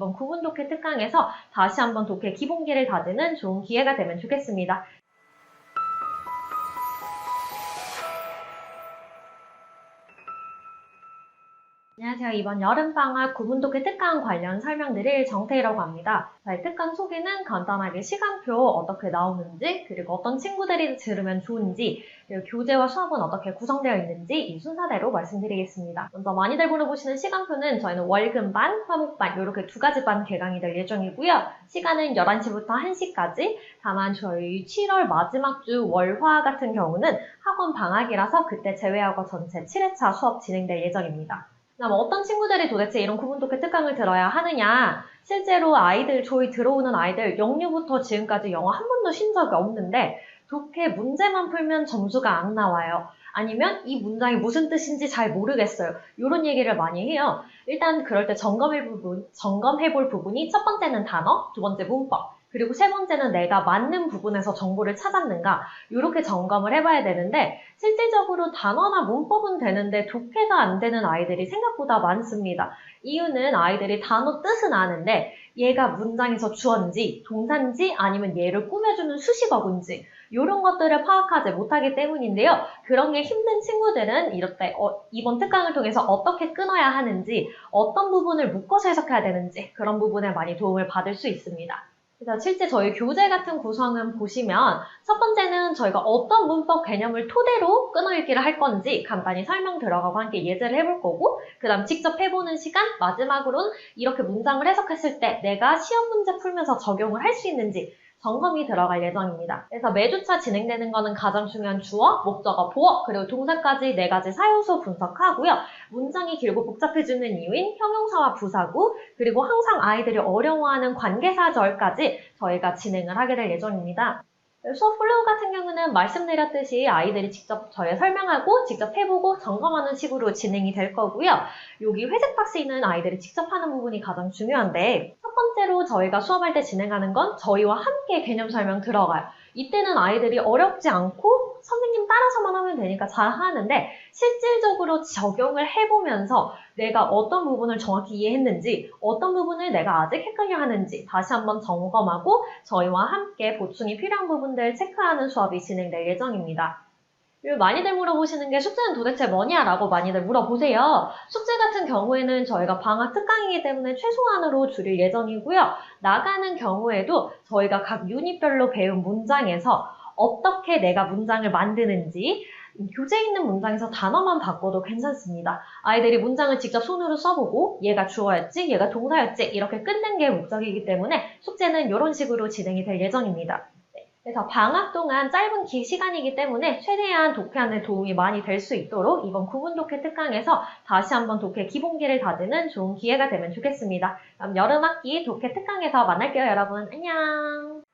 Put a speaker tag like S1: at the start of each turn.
S1: 이번 구분 독해 특강에서 다시 한번 독해 기본기를 다지는 좋은 기회가 되면 좋겠습니다. 안녕하세요. 이번 여름방학 구분독해 특강 관련 설명드릴 정태희라고 합니다. 자, 이 특강 소개는 간단하게 시간표 어떻게 나오는지, 그리고 어떤 친구들이 들으면 좋은지, 그리고 교재와 수업은 어떻게 구성되어 있는지 이 순서대로 말씀드리겠습니다. 먼저 많이들 물어보시는 시간표는 저희는 월급반, 화목반 이렇게 두 가지 반 개강이 될 예정이고요. 시간은 11시부터 1시까지. 다만 저희 7월 마지막 주 월화 같은 경우는 학원 방학이라서 그때 제외하고 전체 7회차 수업 진행될 예정입니다. 그럼 어떤 친구들이 도대체 이런 구분 독해 특강을 들어야 하느냐? 실제로 아이들, 저희 들어오는 아이들, 영유부터 지금까지 영어 한 번도 쉰 적이 없는데, 독해 문제만 풀면 점수가 안 나와요. 아니면 이 문장이 무슨 뜻인지 잘 모르겠어요. 이런 얘기를 많이 해요. 일단 그럴 때 점검해 부분, 점검해 볼 부분이 첫 번째는 단어, 두 번째 문법, 그리고 세 번째는 내가 맞는 부분에서 정보를 찾았는가 이렇게 점검을 해봐야 되는데 실질적으로 단어나 문법은 되는데 독해가 안 되는 아이들이 생각보다 많습니다. 이유는 아이들이 단어 뜻은 아는데 얘가 문장에서 주어인지 동사인지 아니면 얘를 꾸며주는 수식어군지 이런 것들을 파악하지 못하기 때문인데요. 그런 게 힘든 친구들은 때 어, 이번 특강을 통해서 어떻게 끊어야 하는지 어떤 부분을 묶어서 해석해야 되는지 그런 부분에 많이 도움을 받을 수 있습니다. 그래서 실제 저희 교재 같은 구성은 보시면 첫 번째는 저희가 어떤 문법 개념을 토대로 끊어읽기를 할 건지 간단히 설명 들어가고 함께 예제를 해볼 거고 그 다음 직접 해보는 시간 마지막으로는 이렇게 문장을 해석했을 때 내가 시험 문제 풀면서 적용을 할 수 있는지 점검이 들어갈 예정입니다. 그래서 매주차 진행되는 거는 가장 중요한 주어, 목적어, 보어, 그리고 동사까지 네 가지 사요소 분석하고요. 문장이 길고 복잡해지는 이유인 형용사와 부사구, 그리고 항상 아이들이 어려워하는 관계사절까지 저희가 진행을 하게 될 예정입니다. 수업 플로우 같은 경우는 말씀드렸듯이 아이들이 직접 저희 설명하고 직접 해보고 점검하는 식으로 진행이 될 거고요. 여기 회색 박스에 있는 아이들이 직접 하는 부분이 가장 중요한데 첫 번째로 저희가 수업할 때 진행하는 건 저희와 함께 개념 설명 들어가요. 이때는 아이들이 어렵지 않고 선생님 따라서만 하면 되니까 잘 하는데 실질적으로 적용을 해보면서 내가 어떤 부분을 정확히 이해했는지 어떤 부분을 내가 아직 헷갈려 하는지 다시 한번 점검하고 저희와 함께 보충이 필요한 부분들 체크하는 수업이 진행될 예정입니다. 많이들 물어보시는 게 숙제는 도대체 뭐냐 라고 많이들 물어보세요. 숙제 같은 경우에는 저희가 방학 특강이기 때문에 최소한으로 줄일 예정이고요. 나가는 경우에도 저희가 각 유닛별로 배운 문장에서 어떻게 내가 문장을 만드는지 교재에 있는 문장에서 단어만 바꿔도 괜찮습니다. 아이들이 문장을 직접 손으로 써보고 얘가 주어였지, 얘가 동사였지 이렇게 끊는 게 목적이기 때문에 숙제는 이런 식으로 진행이 될 예정입니다. 네, 그래서 방학 동안 짧은 기 시간이기 때문에 최대한 독해하는 도움이 많이 될 수 있도록 이번 구분 독해 특강에서 다시 한번 독해 기본기를 다지는 좋은 기회가 되면 좋겠습니다. 그럼 여름 학기 독해 특강에서 만날게요, 여러분. 안녕!